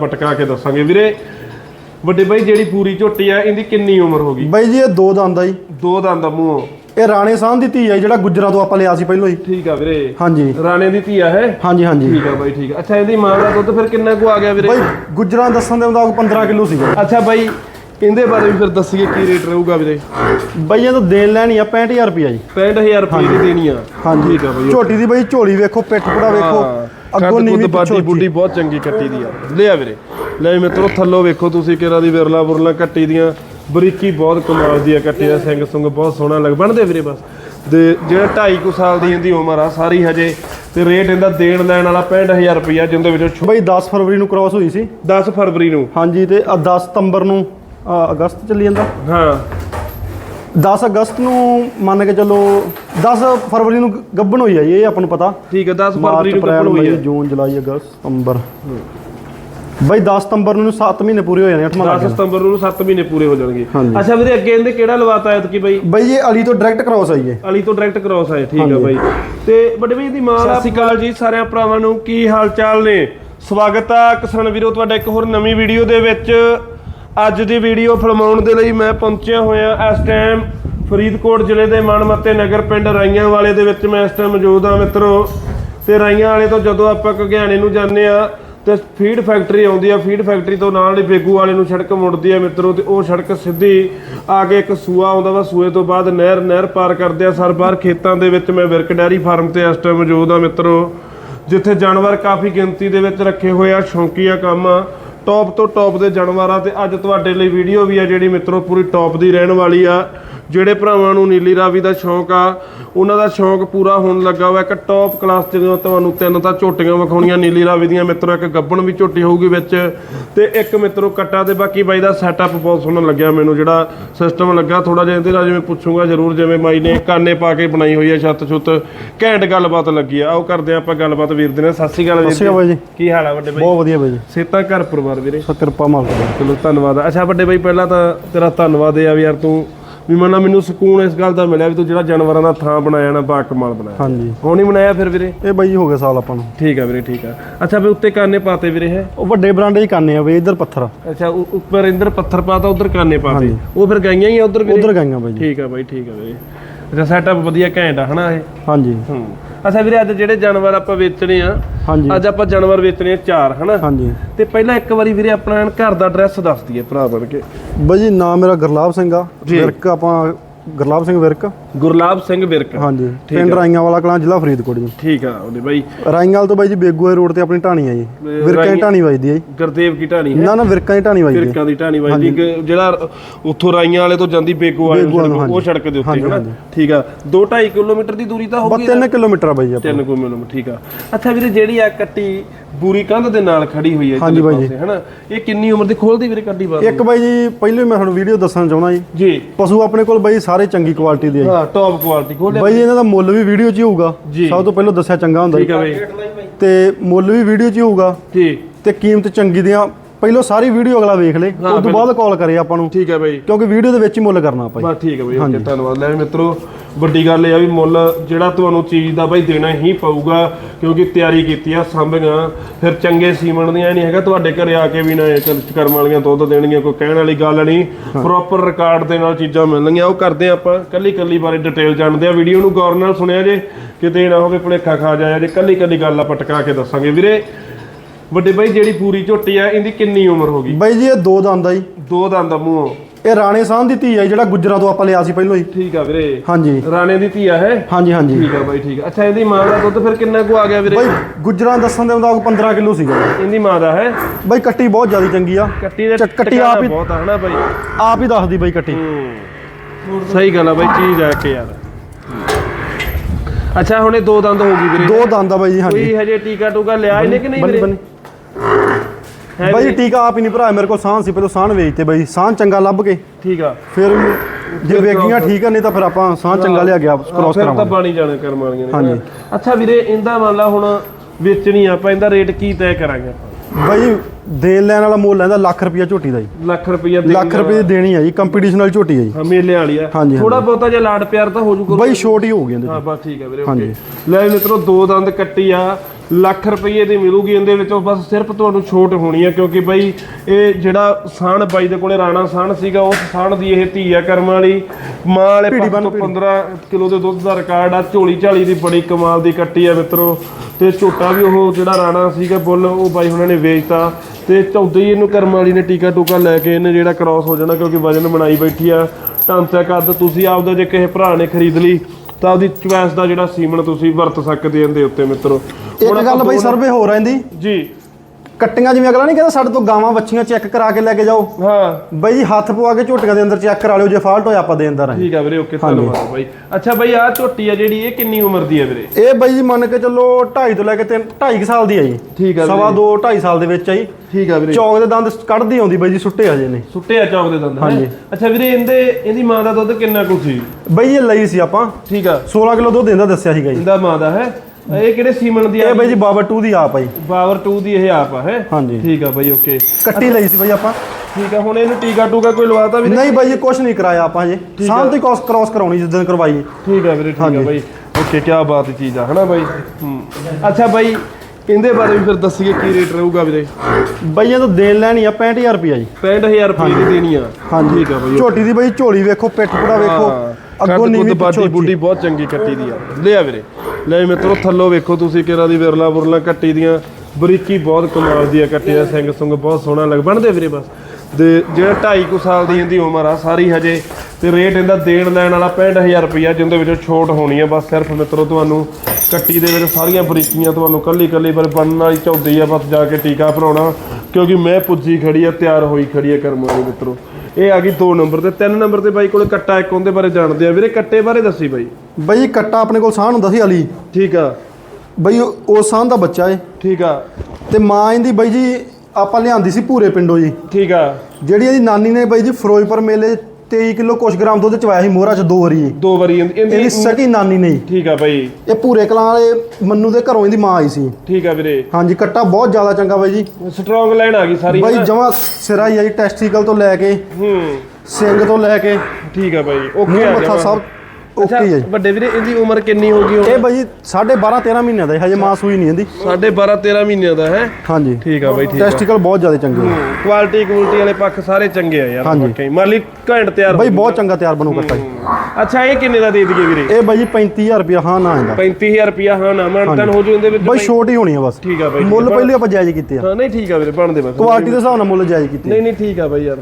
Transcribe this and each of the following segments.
ਪਟਕਾ ਕੇ ਦੱਸਾਂਗੇ। ਵੀਰੇ ਵੱਡੇ ਬਾਈ ਜਿਹੜੀ ਪੂਰੀ ਝੋਟੀ ਆ ਇਹਦੀ ਕਿੰਨੀ ਉਮਰ ਹੋ ਗਈ? ਬਾਈ ਜੀ ਇਹ ਦੋ ਦੰਦ ਆ ਜੀ। ਦੋ ਦੰਦ ਦਾ ਮੂੰਹ? ਇਹ ਰਾਣੇ ਸਾਹ ਦੀ ਧੀ ਆ ਜੀ, ਜਿਹੜਾ ਗੁੱਜਰਾਂ ਤੋਂ ਆਪਾਂ ਲਿਆ ਸੀ ਪਹਿਲਾਂ ਹੀ ਠੀਕ ਆ ਵੀਰੇ। ਹਾਂਜੀ। ਰਾਣੇ ਦੀ ਧੀ ਆ ਹੈ ਹਾਂਜੀ ਹਾਂਜੀ। ਠੀਕ ਆ ਬਾਈ ਠੀਕ ਆ। ਅੱਛਾ ਇਹਦੀ ਮਾਂ ਦਾ ਦੁੱਧ ਫਿਰ ਕਿੰਨਾ ਕੁ ਆ ਗਿਆ ਵੀਰੇ? ਬਾਈ ਗੁੱਜਰਾਂ ਦੱਸਣ ਦੇ ਮੁਤਾਬਕ 15 ਕਿਲੋ ਸੀਗਾ। ਅੱਛਾ ਬਾਈ ਇਹਦੇ ਬਾਰੇ ਵੀ ਫਿਰ ਦੱਸੀਏ ਕੀ ਰੇਟ ਰਹੂਗਾ ਵੀਰੇ? ਬਾਈ ਇਹ ਤਾਂ ਦੇਣ ਲੈਣੀ ਆ 65000 ਰੁਪਿਆ ਜੀ। 65000 ਰੁਪਏ ਦੀ ਦੇਣੀ ਆ। ਹਾਂਜੀ। ਠੀਕ ਆ ਬਾਈ ਝੋਟੀ ਦੀ ਬਾਈ ਝੋਲੀ ਵੇਖੋ ਪਿੱਠ ਪੁੜਾ ਵੇਖੋ। ਅੱਗੋਂ ਨੀਵੀਂ ਬਾਡੀ ਬੁੱਡੀ ਬਹੁਤ ਚੰਗੀ ਕੱਟੀ ਦੀ ਆ। ਲਿਆ ਵੀਰੇ। ਲੈ ਮਿੱਤਰੋ ਥੱਲੋਂ ਵੇਖੋ ਤੁਸੀਂ ਕਿਹੜਾ ਦੀ ਵਿਰਲਾ ਬੁਰਲਾ ਕੱਟੀ ਦੀਆਂ। ਬਰੀਕੀ ਬਹੁਤ ਕਮਾਲ ਦੀ ਆ ਕੱਟੀ ਦਾ ਸਿੰਘ ਸੁੰਗ ਬਹੁਤ ਸੋਹਣਾ ਲੱਗ ਬਣਦੇ ਵੀਰੇ ਬਸ। ਦੇ ਜਿਹੜਾ 2.5 ਕੁ ਸਾਲ ਦੀ ਇਹਦੀ ਉਮਰ ਆ ਸਾਰੀ ਹਜੇ। ਤੇ ਰੇਟ ਇਹਦਾ ਦੇਣ ਲੈਣ ਵਾਲਾ 65000 ਰੁਪਇਆ ਜਿੰਦੇ ਵਿੱਚੋਂ ਬਾਈ 10 ਫਰਵਰੀ ਨੂੰ ਕ੍ਰਾਸ ਹੋਈ ਸੀ। 10 ਫਰਵਰੀ ਨੂੰ। ਹਾਂਜੀ ਤੇ ਆਹ 10 ਸਤੰਬਰ ਨੂੰ ਅਗਸਤ ਚੱਲੀ ਜਾਂਦਾ। ਹਾਂ। 10 ਅਗਸਤ ਨੂੰ ਮੰਨ ਕੇ ਚੱਲੋ 10 ਫਰਵਰੀ ਨੂੰ ਗੱਭਣ ਹੋਈ ਜੀ ਇਹ ਆਪਾਂ ਨੂੰ ਪਤਾ। ਠੀਕ ਹੈ 10 ਮਾਰਚ ਫਰਵਰੀ ਨੂੰ ਕੱਪੜ ਹੋਈ ਹੈ ਜੂਨ ਜੁਲਾਈ ਅਗਸਤ ਸਤੰਬਰ। ਬਾਈ 10 ਸਤੰਬਰ ਨੂੰ 7 ਮਹੀਨੇ ਪੂਰੇ ਹੋ ਜਾਣੇ 8ਵਾਂ 10 ਲੱਗ ਜਾਣਾ। ਸਤੰਬਰ ਨੂੰ 7 ਮਹੀਨੇ ਪੂਰੇ ਹੋ ਜਾਣਗੇ। ਹਾਂਜੀ। ਅੱਛਾ ਵੀਰੇ ਅੱਗੇ ਇਹਦੇ ਕਿਹੜਾ ਲਵਾਤਾ ਐਤਕੀ ਬਾਈ? ਬਾਈ ਇਹ ਅਲੀ ਤੋਂ ਡਾਇਰੈਕਟ ਕ੍ਰਾਸ ਆਈ ਹੈ ਅਲੀ ਤੋਂ ਡਾਇਰੈਕਟ ਕ੍ਰਾਸ ਆਏ ਠੀਕ ਆ ਹਾਂਜੀ। ਬਾਈ। ਤੇ ਵੱਡੇ ਵੀਰ ਦੀ ਮਾਂ ਸਤਿ ਸ਼੍ਰੀ ਅਕਾਲ ਜੀ। ਸਾਰਿਆਂ ਭਰਾਵਾਂ ਨੂੰ ਕੀ ਹਾਲ ਚਾਲ ਨੇ? ਸਵਾਗਤ ਆ ਕਿਸਾਨ ਵੀਰੋ ਤੁਹਾਡਾ ਇੱਕ ਹੋਰ ਨਵੀਂ ਵੀਡੀਓ ਦੇ ਵਿੱਚ। ਅੱਜ ਦੀ ਵੀਡੀਓ ਫਿਲਮਾਉਣ ਦੇ ਲਈ ਮੈਂ ਪਹੁੰਚਿਆ ਹੋਇਆ ਇਸ ਟਾਈਮ ਫਰੀਦਕੋਟ ਜ਼ਿਲ੍ਹੇ ਦੇ ਮਨਮੱਤੇ ਨਗਰ ਪਿੰਡ ਰਾਈਆਂ ਵਾਲੇ ਦੇ ਵਿੱਚ ਮੈਂ ਇਸ ਟਾਈਮ ਮੌਜੂਦ ਹਾਂ ਮਿੱਤਰੋ। ਤੇ ਰਾਈਆਂ ਵਾਲੇ ਤੋਂ ਜਦੋਂ ਆਪਾਂ ਘਗਿਆਣੇ ਨੂੰ ਜਾਂਦੇ ਆ ਤੇ ਫੀਡ ਫੈਕਟਰੀ ਆਉਂਦੀ ਆ ਫੀਡ ਫੈਕਟਰੀ ਤੋਂ ਨਾਲ ਹੀ ਬੇਗੂ ਵਾਲੇ ਨੂੰ ਸੜਕ ਮੁੜਦੀ ਆ ਮਿੱਤਰੋ ਤੇ ਉਹ ਸੜਕ ਸਿੱਧੀ ਆ ਕੇ ਇੱਕ ਸੂਆ ਆਉਂਦਾ ਵਾ, ਸੂਏ ਤੋਂ ਬਾਅਦ ਨਹਿਰ ਨਹਿਰ ਪਾਰ ਕਰਦੇ ਆ ਸਰ ਬਾਹਰ ਖੇਤਾਂ ਦੇ ਵਿੱਚ ਮੈਂ ਵਿਰਕ ਡੈਰੀ ਫਾਰਮ ਤੇ ਇਸ ਟਾਈਮ ਮੌਜੂਦ ਆ ਮਿੱਤਰੋ। ਜਿੱਥੇ ਜਾਨਵਰ ਕਾਫੀ ਗਿਣਤੀ ਦੇ ਵਿੱਚ ਰੱਖੇ ਹੋਏ ਆ, ਸ਼ੌਂਕੀਆ ਕੰਮ ਆ। ਟੌਪ ਤੋਂ ਟੌਪ ਦੇ ਜਾਨਵਰਾਂ ਤੇ ਅੱਜ ਤੁਹਾਡੇ ਲਈ ਵੀਡੀਓ ਵੀ ਆ ਜਿਹੜੀ ਮਿੱਤਰੋ ਪੂਰੀ ਟੌਪ ਦੀ ਰਹਿਣ ਵਾਲੀ ਆ। ਜਿਹੜੇ ਭਰਾਵਾਂ ਨੂੰ ਨੀਲੀ ਰਾਵੀ ਦਾ ਸ਼ੌਂਕ ਆ ਉਹਨਾਂ ਦਾ ਸ਼ੌਂਕ ਪੂਰਾ ਹੋਣ ਲੱਗਾ ਵਾ। ਇੱਕ ਟੌਪ ਕਲਾਸ ਦੀਆਂ ਤੁਹਾਨੂੰ ਤਿੰਨ ਤਾਂ ਝੋਟੀਆਂ ਵਿਖਾਉਣੀਆਂ ਨੀਲੀ ਰਾਵੀ ਦੀਆਂ ਮਿੱਤਰੋ ਇੱਕ ਗੱਬਣ ਵੀ ਝੋਟੀ ਹੋਊਗੀ ਵਿੱਚ ਤੇ ਇੱਕ ਮਿੱਤਰੋ ਕੱਟਾ ਤੇ ਬਾਕੀ ਬਾਈ ਦਾ ਸੈਟਅਪ ਬਹੁਤ ਸੋਹਣਾ ਲੱਗਿਆ ਮੈਨੂੰ ਜਿਹੜਾ ਸਿਸਟਮ ਲੱਗਾ। ਥੋੜਾ ਜਿਹਾ ਇਹਦੇ ਨਾਲ ਜਿਵੇਂ ਪੁੱਛੂੰਗਾ ਜ਼ਰੂਰ ਜਿਵੇਂ ਮਾਈ ਨੇ ਕਾਨੇ ਪਾ ਕੇ ਬਣਾਈ ਹੋਈ ਹੈ ਛੱਤ ਛੁੱਤ। ਘੈਂਟ ਗੱਲਬਾਤ ਲੱਗੀ ਆ। ਆਓ ਕਰਦੇ ਆ ਆਪਾਂ ਗੱਲਬਾਤ ਵੀਰ ਦੇ ਨਾਲ। ਸਤਿ ਸ਼੍ਰੀ ਅਕਾਲ ਵੀਰ ਜੀ। ਕੀ ਹਾਲ ਆ ਵੱਡੇ ਬਾਈ? ਬਹੁਤ ਵਧੀਆ ਬਾਈ ਜੀ। ਸੇਤਾ ਘਰ ਪਰਿਵਾਰ ਵੀਰੇ। ਕਿਰਪਾ ਮਾਲਕ ਚਲੋ ਧੰਨਵਾਦ। ਅੱਛਾ ਵੱਡੇ ਬਾਈ ਪਹਿਲਾਂ ਤਾਂ ਤੇਰਾ ਧੰਨਵਾਦ ਆ ਵੀ ਯਾਰ ਤੂੰ ਵੀ ਮਨਾ ਮੈਨੂੰ ਸਕੂਨ ਇਸ ਗੱਲ ਦਾ ਮਿਲਿਆ ਵੀ ਤੂੰ ਜਿਹੜਾ ਜਾਨਵਰਾਂ ਦਾ ਥਾਂ ਬਣਾਇਆ ਨਾ ਬਾ ਕਮਾਲ ਬਣਾਇਆ। ਹਾਂਜੀ। ਹੁਣ ਹੀ ਬਣਾਇਆ ਫਿਰ ਵੀਰੇ? ਇਹ ਬਾਈ ਹੋ ਗਿਆ ਸਾਲ ਆਪਾਂ ਨੂੰ। ਠੀਕ ਆ ਵੀਰੇ ਠੀਕ ਆ। ਅੱਛਾ ਵੀ ਉੱਤੇ ਕਾਨੇ ਪਾਤੇ ਵੀਰੇ ਹੈ ਉਹ ਵੱਡੇ ਬਰਾਂਡੇ ਹੀ ਕਰਨੇ ਆ ਬਈ ਇੱਧਰ ਪੱਥਰ। ਅੱਛਾ ਉ- ਉੱਪਰ ਇੰਦਰ ਪੱਥਰ ਪਾਤਾ ਉਧਰ ਕਾਨੇ ਪਾਤੇ। ਉਹ ਫਿਰ ਗਾਈਆਂ ਹੀ ਆ ਉਧਰ ਵੀਰੇ? ਉਧਰ ਗਾਈਆਂ ਬਾਈ। ਠੀਕ ਆ ਬਾਈ ਠੀਕ ਆ ਵੀਰੇ। ਅੱਛਾ ਸੈਟਅਪ ਵਧੀਆ ਘੈਂਟ ਆ ਹਨਾ ਇਹ? ਹਾਂਜੀ। ਹੂੰ। ਅੱਛਾ ਵੀਰੇ ਅੱਜ ਜਿਹੜੇ ਜਾਨਵਰ ਆਪਾਂ ਵੇਚਣੇ ਆ ਹਾਂਜੀ। ਅੱਜ ਆਪਾਂ ਜਾਨਵਰ ਵੇਚਣੇ ਆ ਚਾਰ ਹਨਾ? ਹਾਂਜੀ। ਤੇ ਪਹਿਲਾਂ ਇੱਕ ਵਾਰੀ ਵੀਰੇ ਆਪਣਾ ਘਰ ਦਾ ਐਡਰੈਸ ਦੱਸ ਦਈਏ ਭਰਾ ਬਣ ਕੇ। ਬਾਈ ਜੀ ਨਾਮ ਮੇਰਾ ਗੁਰਲਾਬ ਸਿੰਘ ਆ। ਵਿਰਕ ਆਪਾਂ ਗੁਰਲਾਬ ਸਿੰਘ ਵਿਰਕ। ਗੁਰਲਾਬ ਸਿੰਘ ਵਿਰਕ। ਹਾਂਜੀ ਪਿੰਡ ਰਾਈਆਂ ਵਾਲਾ ਕਲਾਂ ਜ਼ਿਲ੍ਹਾ ਫਰੀਦਕੋਟ ਜੀ। ਠੀਕ ਆ ਉਹਦੇ ਬਾਈ। ਰਾਈਆਂ ਵਾਲ ਤੋਂ ਬਾਈ ਜੀ ਬੇਗੂਏ ਰੋਡ ਤੇ ਆਪਣੀ ਢਾਣੀ ਆ ਜੀ। ਵਿਰਕਾਂ ਦੀ ਢਾਣੀ ਵੱਜਦੀ ਆ ਜੀ। ਗੁਰਦੇਵ ਕੀ ਢਾਣੀ ਹੈ? ਨਾ ਨਾ ਵਿਰਕਾਂ ਦੀ ਢਾਣੀ ਵੱਜਦੀ ਆ। ਫਿਰਕਾਂ ਦੀ ਢਾਣੀ ਵੱਜਦੀ। ਜਿਹੜਾ ਉੱਥੋਂ ਰਾਈਆਂ ਵਾਲੇ ਤੋਂ ਜਾਂਦੀ ਬੇਗੂ ਵਾਲੇ ਉਹ। ਸੜਕ ਦੇ ਉੱਤੇ ਹੈ। ਠੀਕ ਆ। 2.5 ਕਿਲੋਮੀਟਰ ਦੀ ਦੂਰੀ ਤਾਂ ਹੋਊਗੀ 3 ਕਿਲੋਮੀਟਰ ਆ ਬਾਈ ਆਪਾਂ 3 ਕਿਲੋਮੀਟਰ ਠੀਕ ਆ। ਅੱਛਾ ਵੀਰੇ ਜਿਹੜੀ ਆ ਕੱਟੀ ਬੂਰੀ ਕੰਧ ਦੇ ਨਾਲ ਖੜੀ ਹੋਈ ਹੈ ਹਾਂਜੀ ਬਾਈ ਜੀ। ਹਨਾ? ਇਹ ਕਿੰਨੀ ਉਮਰ ਦੀ? ਖੋਲਦੀ ਵੀਰੇ ਕੱਟੀ ਬਾਤ ਇੱਕ ਬਾਈ ਜੀ ਪਹਿਲੇ ਮੈਂ ਤੁਹਾਨੂੰ ਵੀਡੀਓ ਦੱਸਣਾ ਚਾਹੁੰਦਾ ਜੀ। ਜੀ। ਪਸ਼ੂ ਆਪਣੇ ਕੋਲ ਬਾਈ ਸਾਰੇ ਚੰਗੀ ਕੁਆਲਿਟੀ ਦੇ ਆ ਜੀ। ਹਾਂ ਟੌਪ ਕੁਆਲਿਟੀ ਖੋਲਿਆ ਬਾਈ ਇਹਨਾਂ ਦਾ ਮੁੱਲ ਵੀ ਵੀਡੀਓ 'ਚ ਹੀ ਹੋਊਗਾ। ਜੀ। ਸਭ ਤੋਂ ਪਹਿਲਾਂ ਦੱਸਿਆ ਚੰਗਾ ਹੁੰਦਾ ਠੀਕ ਜੀ ਆ ਬਾਈ। ਤੇ ਮੁੱਲ ਵੀ ਵੀਡੀਓ 'ਚ ਹੀ ਹੋਊਗਾ। ਜੀ। ਤੇ ਕੀਮਤ ਚੰਗੀ ਦੀਆਂ ਪਹਿਲਾਂ ਸਾਰੀ ਵੀਡੀਓ ਅਗਲਾ ਵੇਖ ਲੇ ਉਸ ਤੋਂ ਬਾਅਦ ਕਾਲ ਕਰੇ ਆਪਾਂ ਨੂੰ। ਠੀਕ ਆ ਬਾਈ। ਕਿਉਂਕਿ ਵੀਡੀਓ ਦੇ ਵਿੱਚ ਹੀ ਮੁੱਲ ਕਰਨਾ ਆਪਾਂ ਬਸ ਠੀਕ ਹੈ ਬਈ ਓਕੇ ਧੰਨਵਾਦ। ਲੈ ਮਿੱਤਰੋ ਵੱਡੀ ਗੱਲ ਇਹ ਆ ਵੀ ਮੁੱਲ ਜਿਹੜਾ ਤੁਹਾਨੂੰ ਚੀਜ਼ ਦਾ ਬਈ ਦੇਣਾ ਹੀ ਪਊਗਾ ਕਿਉਂਕਿ ਤਿਆਰੀ ਕੀਤੀ ਆ ਸੰਭੀਆਂ। ਫਿਰ ਚੰਗੇ ਸੀਮਣ ਦੀਆਂ ਨਹੀਂ ਹੈਗਾ ਤੁਹਾਡੇ ਘਰੇ ਆ ਕੇ ਵੀ ਨਾ ਕਰਮ ਵਾਲੀਆਂ ਦੁੱਧ ਦੇਣਗੀਆਂ ਕੋਈ ਕਹਿਣ ਵਾਲੀ ਗੱਲ ਨਹੀਂ। ਪ੍ਰੋਪਰ ਰਿਕਾਰਡ ਦੇ ਨਾਲ ਚੀਜ਼ਾਂ ਮਿਲਣਗੀਆਂ ਉਹ ਕਰਦੇ ਆਪਾਂ। ਕੱਲੀ ਕੱਲੀ ਬਾਰੇ ਡਿਟੇਲ ਜਾਣਦੇ ਆ ਵੀਡੀਓ ਨੂੰ ਗੌਰ ਨਾਲ ਸੁਣਿਆ ਜੇ ਕਿਤੇ ਨਾ ਹੋਵੇ ਭੁਲੇਖਾ ਖਾ ਜਾਇਆ ਜੇ ਕੱਲੀ ਕੱਲੀ ਗੱਲ ਆਪਾਂ ਟਕਾ ਕੇ ਦੱਸਾਂਗੇ। ਵੀਰੇ ਵੱਡੇ ਬਾਈ ਜਿਹੜੀ ਪੂਰੀ ਝੋਟੀ ਆ ਇਹਦੀ ਕਿੰਨੀ ਉਮਰ ਹੋ ਗਈ? ਬਾਈ ਜੀ ਇਹ ਦੋ ਦੰਦ ਆ ਜੀ। ਦੋ ਦੰਦ ਦਾ ਮੂੰਹ? ਇਹ ਰਾਣੇ ਸਾਹ ਦੀ ਧੀ ਆ ਜੀ, ਜਿਹੜਾ ਗੁੱਜਰਾਂ ਤੋਂ ਆਪਾਂ ਲਿਆ ਸੀ ਪਹਿਲਾਂ ਹੀ। ਠੀਕ ਆ ਵੀਰੇ। ਹਾਂਜੀ। ਰਾਣੇ ਦੀ ਧੀ ਆ ਹੈ ਹਾਂਜੀ ਹਾਂਜੀ। ਠੀਕ ਆ ਬਾਈ ਠੀਕ ਆ। ਅੱਛਾ ਇਹਦੀ ਮਾਂ ਦਾ ਦੁੱਧ ਫਿਰ ਕਿੰਨਾ ਕੁ ਆ ਗਿਆ ਵੀਰੇ? ਬਾਈ ਗੁੱਜਰਾਂ ਦੱਸਣ ਦੇ ਮੁਤਾਬਕ 15 ਕਿਲੋ ਸੀਗਾ। ਇਹਦੀ ਮਾਂ ਦਾ ਹੈ? ਬਾਈ ਕੱਟੀ ਬਹੁਤ ਜ਼ਿਆਦਾ ਚੰਗੀ ਆ। ਕੱਟੀ ਦੇ ਕੱਟੀ ਟਿਕਾਣਾ ਆਪ ਹੀ- ਬਹੁਤ ਆ ਹਨਾ ਬਾਈ? ਆਪ ਹੀ ਦੱਸਦੀ ਬਾਈ ਕੱਟੀ। ਸਹੀ ਗੱਲ ਆ ਬਾਈ ਚੀਜ਼ ਆ ਕੇ ਯਾਰ। ਅੱਛਾ ਹੁਣ ਇਹ ਦੋ ਦੰਦ ਹੋ ਗਈ ਵੀਰੇ। ਦੋ ਦੰਦ ਆ ਬਾਈ ਜੀ ਹਾਂਜੀ। ਕੋਈ ਹਜੇ ਟੀਕਾ ਟੂਕਾ ਲਿਆ ਇਹਨੇ ਕਿ ਨਹੀਂ ਵੀਰੇ? ਹੈ ਬਾਈ? ਟੀਕਾ ਆਪ ਹੀ ਨਹੀਂ ਭਰਾ ਮੇਰੇ ਕੋਲ ਸਾਹ ਸੀ ਪਹਿਲਾਂ ਸਾਹ ਵੇਚਤੇ ਬਾਈ ਸਾਹ ਚੰਗਾ ਲੱਭ ਕੇ। ਠੀਕ ਆ। ਫਿਰ ਜੇ ਵੇਗੀਆਂ ਠੀਕ ਆ ਨਹੀਂ ਤਾਂ ਫਿਰ ਆਪਾਂ ਸਾਹ ਚੰਗਾ ਲਿਆ ਗਿਆ ਕ੍ਰੋਸ ਫਿਰ ਤਾਂ ਕਰਾਵਾਂਗੇ। ਬਾਣੀ ਜਾਣੇ ਕਰਮ ਵਾਲੀਆਂ ਨੇ ਹਾਂਜੀ। ਅੱਛਾ ਵੀਰੇ ਇਹਦਾ ਮੰਨ ਲਾ ਹੁਣ ਵੇਚਣੀ ਆ ਆਪਾਂ ਇਹਦਾ ਰੇਟ ਕੀ ਤੈਅ ਕਰਾਂਗੇ ਆਪਾਂ? ਬਾਈ ਦੇਣ ਲੈਣ ਵਾਲਾ ਮੁੱਲ ਇਹਦਾ ਲੱਖ ਰੁਪਿਆ ਝੋਟੀ ਦਾ ਜੀ। ਲੱਖ ਰੁਪਈਆ ਦੇ ਲੱਖ ਰੁਪਏ ਦੇਣੀ ਆ ਜੀ ਕੰਪੀਟੀਸ਼ਨ ਵਾਲੀ ਝੋਟੀ ਆ ਜੀ। ਹਾਂ ਮੇਲੇ ਵਾਲੀ ਆ। ਥੋੜਾ ਬਹੁਤਾ ਜੇ ਲਾਡ ਪਿਆਰ ਤਾਂ ਹੋ ਜੂ ਬਾਈ ਛੋਟੀ ਹੋ ਗਈ ਇਹਦੇ 'ਚ। ਹਾਂ ਬਸ ਠੀਕ ਹੈ ਵੀਰੇ ਹਾਂਜੀ। ਓਕੇ ਲੈ ਮਿੱਤਰੋ ਦੋ ਦੰਦ ਕੱਟੀ ਆ। ਲੱਖ ਰੁਪਏ ਦੀ ਮਿਲੂਗੀ ਇਹਦੇ ਵਿੱਚੋਂ ਬਸ ਸਿਰਫ ਤੁਹਾਨੂੰ ਛੋਟ ਹੋਣੀ ਹੈ ਕਿਉਂਕਿ ਬਈ ਇਹ ਜਿਹੜਾ ਸਾਣ ਬਾਈ ਦੇ ਕੋਲੇ ਰਾਣਾ ਸਾਣ ਸੀਗਾ ਉਸ ਸਾਣ ਦੀ ਇਹ ਧੀ ਆ ਕਰਮ ਵਾਲੀ। ਮਾਂ ਵਾਲੇ ਪੱਖ ਤੋਂ ਬੰਨ 15 ਕਿਲੋ ਦੇ ਦੁੱਧ ਦਾ ਰਿਕਾਰਡ ਆ ਝੋਲੀ ਝਾਲੀ ਦੀ ਬੜੀ ਕਮਾਲ ਦੀ ਕੱਟੀ ਆ ਮਿੱਤਰੋ। ਤੇ ਝੋਟਾ ਵੀ ਉਹ ਜਿਹੜਾ ਰਾਣਾ ਸੀਗਾ ਬੁੱਲ ਉਹ ਬਾਈ ਉਹਨਾਂ ਨੇ ਵੇਚਤਾ। ਤੇ ਚੌਦੇ ਹੀ ਇਹਨੂੰ ਕਰਮ ਵਾਲੀ ਨੇ ਟੀਕਾ ਟੂਕਾ ਲੈ ਕੇ ਇਹਨੇ ਜਿਹੜਾ ਕ੍ਰਾਸ ਹੋ ਜਾਣਾ ਕਿਉਂਕਿ ਵਜਨ ਬਣਾਈ ਬੈਠੀ ਆ। ਢਾਂਚਾ ਕੱਦ ਤੁਸੀਂ ਆਪਦਾ ਜੇ ਕਿਸੇ ਭਰਾ ਨੇ ਖਰੀਦ ਲਈ ਤਾਂ ਉਹਦੀ ਚੁਆਇਸ ਦਾ ਜਿਹੜਾ ਸੀਮਨ ਤੁਸੀਂ ਵਰਤ ਸਕਦੇ ਇਹਦੇ ਉੱਤੇ ਮਿੱਤਰੋ। ਇੱਕ ਗੱਲ ਬਈ ਸਰਵੇ ਹੋ ਰਹਿੰਦੀ। ਜੀ। ਕੱਟੀਆਂ ਜਿਵੇਂ ਅਗਲਾ ਨਹੀਂ ਕਹਿੰਦਾ ਸਾਡੇ ਤੋਂ ਗਾਵਾਂ ਬੱਚੀਆਂ ਚੈੱਕ ਕਰਾ ਕੇ ਲੈ ਕੇ ਜਾਓ। ਹਾਂ। ਬਈ ਜੀ ਹੱਥ ਪਵਾ ਕੇ ਝੋਟੀਆਂ ਦੇ ਅੰਦਰ ਚੈੱਕ ਕਰਾ ਲਿਓ ਜੇ ਫਾਲਟ ਹੋਇਆ ਆਪਾਂ ਦੇ ਅੰਦਰ ਆਏ ਠੀਕ ਆ ਵੀਰੇ ਓਕੇ ਧੰਨਵਾਦ ਬਾਈ। ਅੱਛਾ ਬਾਈ ਆਹ ਝੋਟੀ ਆ ਜਿਹੜੀ ਇਹ ਕਿੰਨੀ ਉਮਰ ਦੀ ਆ ਵੀਰੇ? ਇਹ ਬਈ ਜੀ ਮੰਨ ਕੇ ਚੱਲੋ 2.5 ਤੋਂ ਲੈ ਕੇ 3 2.5 ਸਾਲ ਦੀ ਆ ਜੀ। ਠੀਕ ਆ ਵੀਰੇ। ਸਵਾ 2 2.5 ਸਾਲ ਦੇ ਵਿੱਚ ਆ ਜੀ। ਠੀਕ ਆ ਵੀਰੇ। ਚੌਕ ਦੇ ਦੰਦ ਕੱਢਦੀ ਆਉਂਦੀ ਬਈ ਜੀ ਸੁੱਟੇ ਹਜੇ ਨੇ ਸੁੱਟੇ ਆ ਚੌਕ ਦੇ ਦੰਦ ਹੈਂ? ਹਾਂਜੀ। ਅੱਛਾ ਵੀਰੇ ਇਹਦੇ ਇਹਦੀ ਮਾਂ ਦਾ ਦੁੱਧ ਕਿੰਨਾ ਕੁ ਸੀ? ਬਈ ਇਹ ਲਈ ਸੀ ਆਪਾਂ। ਠੀਕ ਆ। 16 ਕਿਲੋ ਦੁੱਧ ਦਿੰਦਾ ਦੱਸਿਆ ਸੀਗਾ ਜੀ। ਇਹਦਾ ਮਾਂ ਦਾ ਹੈ? ਇਹ ਕਿਹੜੇ ਸੀਮਨ ਦੀ ਆ ਇਹ ਬਈ ਜੀ ਬਾਬਾ 2 ਦੀ ਆਪ ਆ ਜੀ। ਪਾਵਰ 2 ਦੀ ਇਹ ਆਪ ਆ ਹੈ? ਹਾਂਜੀ। ਠੀਕ ਆ ਬਾਈ ਓਕੇ ਕੱਟੀ ਲਈ ਸੀ ਬਈ ਆਪਾਂ। ਠੀਕ ਆ ਹੁਣ ਇਹਨੂੰ ਟੀਕਾ ਟੂਕਾ ਕੋਈ ਲਵਾਤਾ ਵੀਰੇ ਨਹੀਂ ਬਈ ਜੀ ਕੁਝ ਨਹੀਂ ਕਰਾਇਆ ਆਪਾਂ ਹਜੇ। ਸਾਲ ਤੋਂ ਕ੍ਰਾਸ ਕ੍ਰਾਸ ਕਰਾਉਣੀ ਜਿੱਦਣ ਕਰਵਾਈ। ਠੀਕ ਆ ਵੀਰੇ ਠੀਕ ਆ। ਬਾਈ। ਓਕੇ ਕੀ ਬਾਤ ਦੀ ਚੀਜ਼ ਆ ਹਨਾ ਬਾਈ? ਹੂੰ। ਅੱਛਾ ਬਾਈ ਇਹਦੇ ਬਾਰੇ ਵੀ ਫਿਰ ਦੱਸੀਏ ਕੀ ਰੇਟ ਰਹੂਗਾ ਵੀਰੇ? ਬਈ ਇਹ ਤਾਂ ਦੇਣ ਲੈਣੀ ਆ 65000 ਰੁਪਿਆ ਜੀ। 65000 ਰੁਪਏ ਦੀ ਦੇਣੀ ਆ। ਹਾਂਜੀ। ਠੀਕ ਆ ਬਾਈ ਝੋਟੀ ਦੀ ਬਈ ਝੋਲੀ ਵੇਖੋ ਪਿੱਠ ਪੁੜਾ ਵੇਖੋ। ਅੱਗੋਂ ਨੀਵੀਂ ਬਾਡੀ ਪਿੱਛੋਂ ਬੁੱਡੀ ਬਹੁਤ ਚੰਗੀ ਕੱਟੀ ਦੀ ਆ। ਲਿਆ ਵੀਰੇ। ਲੈ ਮਿੱਤਰੋ ਥੱਲੋਂ ਵੇਖੋ ਤੁਸੀਂ ਕਿਹੜਾ ਦੀ ਵਿਰਲਾ ਬੁਰਲਾ ਕੱਟੀ ਦੀਆਂ। ਬਰੀਕੀ ਬਹੁਤ ਕਮਾਲ ਦੀ ਆ ਕੱਟੀ ਦਾ ਸਿੰਘ ਸੁੰਗ ਬਹੁਤ ਸੋਹਣਾ ਲੱਗ ਬਣਦੇ ਵੀਰੇ ਬਸ। ਦੇ ਜਿਹੜਾ 2.5 ਕੁ ਸਾਲ ਦੀ ਇਹਦੀ ਉਮਰ ਆ ਸਾਰੀ ਹਜੇ। ਤੇ ਰੇਟ ਇਹਦਾ ਦੇਣ ਲੈਣ ਵਾਲਾ 65000 ਰੁਪਇਆ ਜਿੰਦੇ ਵਿੱਚੋਂ ਛੋਟ ਹੋਣੀ ਆ। ਬਸ ਸਿਰਫ ਮਿੱਤਰੋ ਤੁਹਾਨੂੰ ਕੱਟੀ ਦੇ ਵਿੱਚ ਸਾਰੀਆਂ ਬਰੀਕੀਆਂ ਤੁਹਾਨੂੰ ਕੱਲੀ ਕੱਲੀ ਪਰ ਬਣਨ ਵਾਲੀ ਝੌਦੀ ਆ। ਬਸ ਜਾ ਕੇ ਟੀਕਾ ਭਰਾਉਣਾ ਕਿਉਂਕਿ ਮੈਂ ਪੁੱਜੀ ਖੜੀ ਆ ਤਿਆਰ ਹੋਈ ਖੜੀ ਆ ਕਰਮ ਵਾਲੀ ਮਿੱਤਰੋ। ਇਹ ਆ ਗਈ 2 ਨੰਬਰ ਤੇ 3 ਨੰਬਰ ਤੇ ਬਾਈ ਕੋਲੇ ਕੱਟਾ ਇੱਕ ਉਹਦੇ ਬਾਰੇ ਜਾਣਦੇ ਆ। ਵੀਰੇ ਕੱਟੇ ਬਾਰੇ ਦੱਸੀ ਬਾਈ। ਬਈ ਕੱਟਾ ਆਪਣੇ ਕੋਲ ਸਾਹ ਹੁੰਦਾ ਸੀ ਅਲੀ। ਠੀਕ ਆ। ਬਈ ਉਹ ਉਹ ਸਾਹ ਦਾ ਬੱਚਾ ਏ। ਠੀਕ ਆ। ਤੇ ਮਾਂ ਇਹਦੀ ਬਈ ਜੀ ਆਪਾਂ ਲਿਆਂਦੀ ਸੀ ਪੂਰੇ ਪਿੰਡੋਂ ਜੀ। ਠੀਕ ਆ। ਜਿਹੜੀ ਇਹਦੀ ਨਾਨੀ ਨੇ ਬਈ ਜੀ ਫਿਰੋਜ਼ਪੁਰ ਮੇਲੇ 23 ਕਿਲੋ ਕੁਛ ਗ੍ਰਾਮ ਦੁੱਧ ਚਵਾਇਆ ਸੀ ਮੋਹਰਾ ਚ ਦੋ ਵਾਰੀ। ਦੋ ਵਾਰੀ ਇਹਦੀ- ਇਹਦੀ ਇਹਦੀ ਸਕੀ ਨਾਨੀ ਨੇ। ਜੀ। ਠੀਕ ਆ ਬਾਈ। ਇਹ ਪੂਰੇ ਕਲਾਂ ਵਾਲੇ ਮੰਨੂ ਦੇ ਘਰੋਂ ਇਹਦੀ ਮਾਂ ਆਈ ਸੀ। ਠੀਕ ਆ ਵੀਰੇ। ਹਾਂਜੀ ਕੱਟਾ ਬਹੁਤ ਜ਼ਿਆਦਾ ਚੰਗਾ ਬਾਈ ਜੀ। ਸਟਰੋਂਗ ਲਾਈਨ ਆ ਗਈ ਸਾਰੀ ਬਾਈ ਹਨਾ? ਜਮਾ ਸਿਰਾ ਹੀ ਆ ਜੀ ਟੈਸਟੀਕਲ ਤੋਂ ਲੈ ਕੇ ਹੂੰ। ਸਿੰਘ ਤੋਂ ਲੈ ਕੇ। ਠੀਕ ਆ ਬਾਈ ਓਕੇ ਮੂੰਹ ਆ ਮੱਥਾ ਗਿਆ ਸਭ ਓਕੇ ਹੀ ਜੀ। ਵੱਡੇ ਵੀਰੇ ਇਹਦੀ ਉਮਰ ਕਿੰਨੀ ਹੋ ਗਈ ਇਹ ਹੁਣ ਬਾਈ ਜੀ 12.5 13 ਮਹੀਨਿਆਂ ਦਾ ਹੈ, ਹਜੇ ਮਾਂ ਸੂਈ ਨਹੀਂ ਇਹਦੀ। ਸਾਢੇ 12 13 ਮਹੀਨਿਆਂ ਦਾ ਹੈ? ਹਾਂਜੀ। ਠੀਕ ਆ ਬਾਈ ਠੀਕ ਆ। ਟੈਸਟੀਕਲ ਬਹੁਤ ਜ਼ਿਆਦਾ ਚੰਗੇ ਆ। ਕੁਆਲਿਟੀ ਕੁਆਲਿਟੀ ਵਾਲੇ ਪੱਖ ਸਾਰੇ ਚੰਗੇ ਆ ਯਾਰ ਹਾਂਜੀ। ਵਾਕਈ ਮਾਲੀ ਘੈਂਟ ਤਿਆਰ ਬਾਈ ਬਹੁਤ ਚੰਗਾ ਤਿਆਰ ਬਣੂ ਕੱਟਾ ਜੀ। ਅੱਛਾ ਇਹ ਕਿੰਨੇ ਦਾ ਦੇ ਦਈਏ ਵੀਰੇ? ਇਹ ਬਾਈ ਜੀ 35000 ਰੁਪਇਆ ਹਾਂ ਨਾ ਆਂਦਾ 35000 ਰੁਪਿਆ ਹਾਂ ਨਾ ਮਾਨਤਨ ਹੋ ਜੂ ਇਹਦੇ ਵਿੱਚ ਬਾਈ ਛੋਟ ਹੋਣੀ ਆ ਬਸ। ਠੀਕ ਆ ਬਾਈ ਮੁੱਲ ਪਹਿਲੇ ਆਪਾਂ ਜਾਇਜ਼ ਕੀਤੇ ਆ। ਹਾਂ ਨਹੀਂ ਠੀਕ ਆ ਵੀਰੇ ਬਣਦੇ ਬਸ। ਕੁਆਲਿਟੀ ਦੇ ਹਿਸਾਬ ਨਾਲ ਮੁੱਲ ਜਾਇਜ਼ ਕੀਤੇ ਨਹੀਂ ਨਹੀਂ ਠੀਕ ਆ ਬਾਈ ਯਾਰ।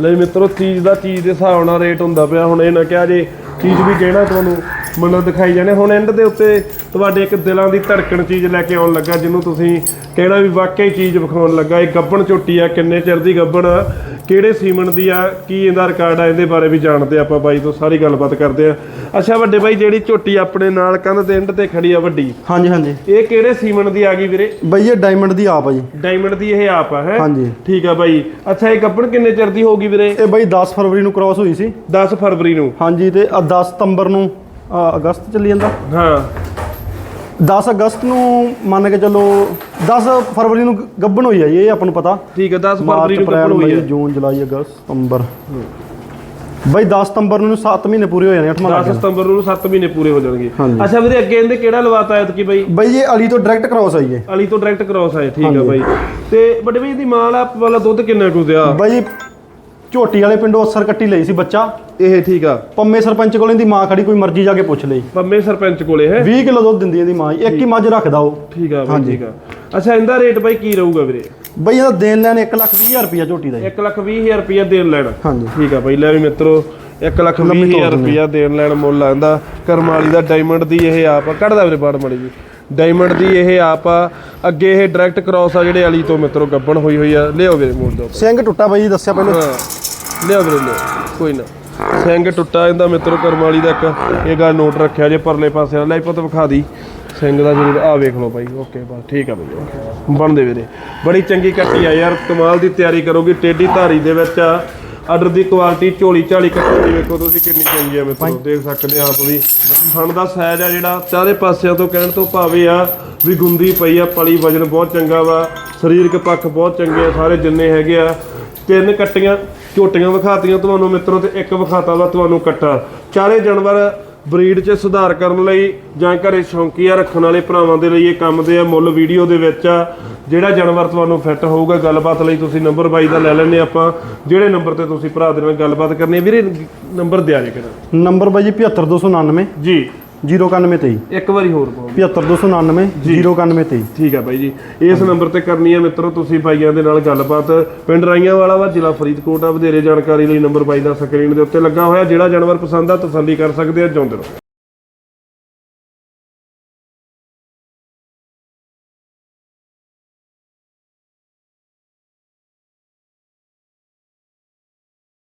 ਲੈ ਮਿੱਤਰੋ, ਚੀਜ਼ ਦਾ ਚੀਜ਼ ਦੇ ਹਿਸਾਬ ਨਾਲ ਰੇਟ ਹੁੰਦਾ ਪਿਆ। ਹੁਣ ਇਹ ਨਾ ਕਿਹਾ ਜੇ ਚੀਜ਼ ਵੀ ਕਹਿਣਾ ਤੁਹਾਨੂੰ, ਮੈਨੂੰ ਦਿਖਾਈ ਜਾਣੇ ਹੁਣ ਐਂਡ ਦੇ ਉੱਤੇ ਤੁਹਾਡੇ ਇੱਕ ਦਿਲਾਂ ਦੀ ਧੜਕਣ ਚੀਜ਼ ਲੈ ਕੇ ਆਉਣ ਲੱਗਾ, ਜਿਹਨੂੰ ਤੁਸੀਂ ਕਹਿਣਾ ਵੀ ਵਾਕਈ ਚੀਜ਼ ਵਿਖਾਉਣ ਲੱਗਾ ਇਹ ਗੱਬਣ ਝੋਟੀ ਆ ਕਿੰਨੇ ਚਿਰ ਦੀ ਗੱਬਣ ਆ ਕਿਹੜੇ ਸੀਮਨ ਦੀ ਆ ਕੀ ਇਹਦਾ ਰਿਕਾਰਡ ਆ ਇਹਦੇ ਬਾਰੇ ਵੀ ਜਾਣਦੇ ਆਪਾਂ ਬਾਈ ਤੋਂ ਸਾਰੀ ਗੱਲਬਾਤ ਕਰਦੇ ਆ। ਅੱਛਾ ਵੱਡੇ ਬਾਈ ਜਿਹੜੀ ਝੋਟੀ ਆਪਣੇ ਨਾਲ ਕੰਧ ਦੇ ਐਂਡ ਤੇ ਖੜੀ ਆ ਵੱਡੀ ਹਾਂਜੀ ਹਾਂਜੀ। ਇਹ ਕਿਹੜੇ ਸੀਮਨ ਦੀ ਆ ਗਈ ਵੀਰੇ? ਬਾਈ ਇਹ ਡਾਇਮੰਡ ਦੀ ਆਪ ਆ ਜੀ। ਡਾਇਮੰਡ ਦੀ ਇਹ ਆਪ ਆ ਹੈ? ਹਾਂਜੀ। ਠੀਕ ਆ ਬਾਈ। ਅੱਛਾ ਇਹ ਗੱਬਣ ਕਿੰਨੇ ਚਿਰ ਦੀ ਹੋਊਗੀ ਵੀਰੇ? ਇਹ ਬਾਈ 10 ਫਰਵਰੀ ਨੂੰ ਕ੍ਰਾਸ ਹੋਈ ਸੀ। 10 ਫਰਵਰੀ ਨੂੰ। ਹਾਂਜੀ ਤੇ ਆਹ 10 ਸਤੰਬਰ ਨੂੰ ਅਗਸਤ ਚੱਲੀ ਜਾਂਦਾ। ਹਾਂ। 10 ਅਗਸਤ ਨੂੰ ਮੰਨ ਕੇ ਚੱਲੋ 10 ਫਰਵਰੀ ਨੂੰ ਗੱਭਣ ਹੋਈ ਆ ਜੀ ਇਹ ਆਪਾਂ ਨੂੰ ਪਤਾ। ਠੀਕ ਹੈ 10 ਮਾਰਚ ਫਰਵਰੀ ਨੂੰ ਅਪ੍ਰੈਲ ਕੱਪੜ ਹੋਈ ਮਈ ਹੈ ਜੂਨ ਜੁਲਾਈ ਅਗਸਤ ਸਤੰਬਰ। ਬਾਈ 10 ਸਤੰਬਰ ਨੂੰ 7 ਮਹੀਨੇ ਪੂਰੇ ਹੋ ਜਾਣੇ 8ਵਾਂ 10 ਸਤੰਬਰ ਨੂੰ 7 ਮਹੀਨੇ ਪੂਰੇ ਹੋ ਜਾਣਗੇ। ਹਾਂਜੀ। ਅੱਛਾ ਵੀਰੇ ਅੱਗੇ ਇਹਦੇ ਕਿਹੜਾ ਲਵਾਤਾ ਐਤਕੀ ਬਾਈ? ਬਾਈ ਇਹ ਅਲੀ ਤੋਂ ਡਾਇਰੈਕਟ ਕ੍ਰਾਸ ਆਈ ਹੈ ਅਲੀ ਤੋਂ ਡਾਇਰੈਕਟ ਕ੍ਰਾਸ ਆਏ ਠੀਕ ਆ। ਬਾਈ। ਤੇ ਵੱਡੇ ਵੀ ਇਹਦੀ ਮਾਂ ਵਾਲਾ ਵਾਲਾ ਦੁੱਧ ਕਿੰਨਾ ਕੁ ਦਿਆ ਬਾਈ ਝੋਟੀ ਵਾਲੇ ਪਿੰਡੋਂ ਅਸਰ ਕੱਟੀ ਲਈ ਸੀ ਬੱਚਾ। ਇਹ ਠੀਕ ਆ। ਪੰਮੇ ਸਰਪੰਚ ਕੋਲ ਇਹਦੀ ਮਾਂ ਖੜੀ ਕੋਈ ਮਰਜ਼ੀ ਜਾ ਕੇ ਪੁੱਛ ਲਈ ਪੰਮੇ ਸਰਪੰਚ ਕੋਲੇ ਹੈ? 20 ਕਿਲੋ ਦੁੱਧ ਦਿੰਦੀ ਇਹਦੀ ਮਾਂ ਇੱਕ ਹੀ ਮੱਝ ਰੱਖਦਾ ਉਹ। ਠੀਕ ਆ ਬਾਈ ਹਾਂਜੀ। ਠੀਕ ਆ। ਅੱਛਾ ਇਹਦਾ ਰੇਟ ਬਾਈ ਕੀ ਰਹੂਗਾ ਵੀਰੇ? ਬਾਈ ਇਹਦਾ ਦੇਣ ਲੈਣ 1 ਲੱਖ 20 ਹਜ਼ਾਰ ਰੁਪਇਆ ਝੋਟੀ ਦਾ ਜੀ। 1 ਲੱਖ 20 ਹਜ਼ਾਰ ਰੁਪਇਆ ਦੇਣ ਲੈਣਾ। ਹਾਂਜੀ। ਠੀਕ ਆ ਬਾਈ ਲੈ ਵੀ ਮਿੱਤਰੋ 1 ਲੱਖ 20 ਲੰਮੀ ਤੋਰ ਹਜ਼ਾਰ ਰੁਪਇਆ ਦੇਣ ਲੈਣ ਮੁੱਲ ਆਂਦਾ ਕਰਮਾਲੀ ਦਾ ਡਾਇਮੰਡ ਦੀ ਇਹ ਆਪ ਆ। ਕੱਢਦਾ ਵੀਰੇ ਬਾੜ ਮੜੀ ਜੀ ਡਾਇਮੰਡ ਦੀ ਇਹ ਆਪ ਆ। ਅੱਗੇ ਇਹ ਡਾਇਰੈਕਟ ਕ੍ਰਾਸ ਆ ਜਿਹੜੇ ਅਲੀ ਤੋਂ ਮਿੱਤਰੋ ਗੱਬਣ ਹੋਈ ਹੋਈ ਆ। ਲਿਓ ਵੀਰੇ ਮੋੜ ਦਿਓ। ਸਿੰਘ ਟੁੱਟਾ ਬਾਈ ਦੱਸਿਆ ਪਹਿਲੇ। ਲਿਓ ਵੀਰੇ ਲਿਓ ਕੋਈ ਨਾ। ਸਿੰਘ ਟੁੱਟਾ ਇਹਦਾ ਮਿੱਤਰੋ ਕਰਮਾਲੀ ਦਾ ਇੱਕ। ਇਹ ਗੱਲ ਨੋਟ ਰੱਖਿਆ ਜੇ ਪਰਲੇ ਪਾਸੇ ਵਾਲਾ। ਲੈ ਪੁੱਤ ਵਿਖਾ ਦੀ। ਸਿੰਘ ਦਾ ਜਿਹੜੀ ਆ ਵੇਖ ਲਓ ਬਾਈ। ਓਕੇ ਬਸ ਠੀਕ ਆ ਬਾਈ। ਓਕੇ। ਬਣਦੇ ਵੀਰੇ। ਬੜੀ ਚੰਗੀ ਕੱਟੀ ਆ ਯਾਰ। ਕਮਾਲ ਦੀ ਤਿਆਰੀ ਕਰੋਗੇ। ਟੇਢੀ ਧਾਰੀ ਦੇ ਵਿੱਚ ਆ। ਆਰਡਰ ਦੀ ਕੁਆਲਿਟੀ ਝੋਲੀ ਝਾਲੀ ਕੱਟੀ ਵੇਖੋ ਤੁਸੀਂ ਕਿੰਨੀ ਚੰਗੀ ਆ ਮਿੱਤਰੋ ਦੇਖ ਸਕਦੇ ਆਪ ਵੀ। ਥਣ ਦਾ ਸਾਈਜ਼ ਆ ਜਿਹੜਾ ਚਾਰੇ ਪਾਸਿਆਂ ਤੋਂ ਕਹਿਣ ਤੋਂ ਭਾਵੇਂ ਆ ਵੀ ਗੁੰਦੀ ਪਈ ਆ ਪਲੀ ਵਜਨ ਬਹੁਤ ਚੰਗਾ ਵਾ ਸਰੀਰਕ ਪੱਖ ਬਹੁਤ ਚੰਗੇ ਆ ਸਾਰੇ ਜਿੰਨੇ ਹੈਗੇ ਆ। ਤਿੰਨ ਕੱਟੀਆਂ ਝੋਟੀਆਂ ਵਿਖਾਤੀਆਂ ਤੁਹਾਨੂੰ ਮਿੱਤਰੋ ਤੇ ਇੱਕ ਵਿਖਾਤਾ ਵਾ ਤੁਹਾਨੂੰ ਕੱਟਾ। ਚਾਰੇ ਜਾਨਵਰ ਬਰੀਡ 'ਚ ਸੁਧਾਰ ਕਰਨ ਲਈ ਜਾਂ ਘਰੇ ਸ਼ੌਂਕੀਆ ਰੱਖਣ ਵਾਲੇ ਭਰਾਵਾਂ ਦੇ ਲਈ ਇਹ ਕੰਮ ਦੇ ਆ ਮੁੱਲ ਵੀਡੀਓ ਦੇ ਵਿੱਚ ਆ। ਜਿਹੜਾ ਜਾਨਵਰ ਤੁਹਾਨੂੰ ਫਿੱਟ ਹੋਊਗਾ ਗੱਲਬਾਤ ਲਈ ਤੁਸੀਂ ਨੰਬਰ ਬਾਈ ਦਾ ਲੈ ਲੈਣੇ ਆਪਾਂ। ਜਿਹੜੇ ਨੰਬਰ ਤੇ ਤੁਸੀਂ ਭਰਾ ਦੇ ਨਾਲ ਗੱਲਬਾਤ ਕਰਨੀ ਹੈ ਵੀਰੇ ਨੰਬਰ ਦਿਆ ਜੇ ਕਿਹੜਾ? ਨੰਬਰ ਬਾਈ ਜੀ 75299 ਜੀ। 09123 ਇੱਕ ਵਾਰੀ ਹੋਰ ਪਾਓ 75299 09123 ਠੀਕ ਹੈ ਬਾਈ ਜੀ। ਇਸ ਨੰਬਰ ਤੇ ਕਰਨੀ ਹੈ ਮਿੱਤਰੋ ਤੁਸੀਂ ਬਾਈਆਂ ਦੇ ਨਾਲ ਗੱਲਬਾਤ। ਪਿੰਡ ਰਾਈਆਂ ਵਾਲਾ ਵਾ ਜ਼ਿਲ੍ਹਾ ਫਰੀਦਕੋਟ ਆ। ਵਧੇਰੇ ਜਾਣਕਾਰੀ ਲਈ ਨੰਬਰ ਬਾਈ ਦਾ ਸਕਰੀਨ ਦੇ ਉੱਤੇ ਲੱਗਾ ਹੋਇਆ। ਜਿਹੜਾ ਜਾਨਵਰ ਪਸੰਦ ਆ ਤਸੱਲੀ ਕਰ ਸਕਦੇ ਆ ਜਿਉਂਦੇ ਰਹੋ।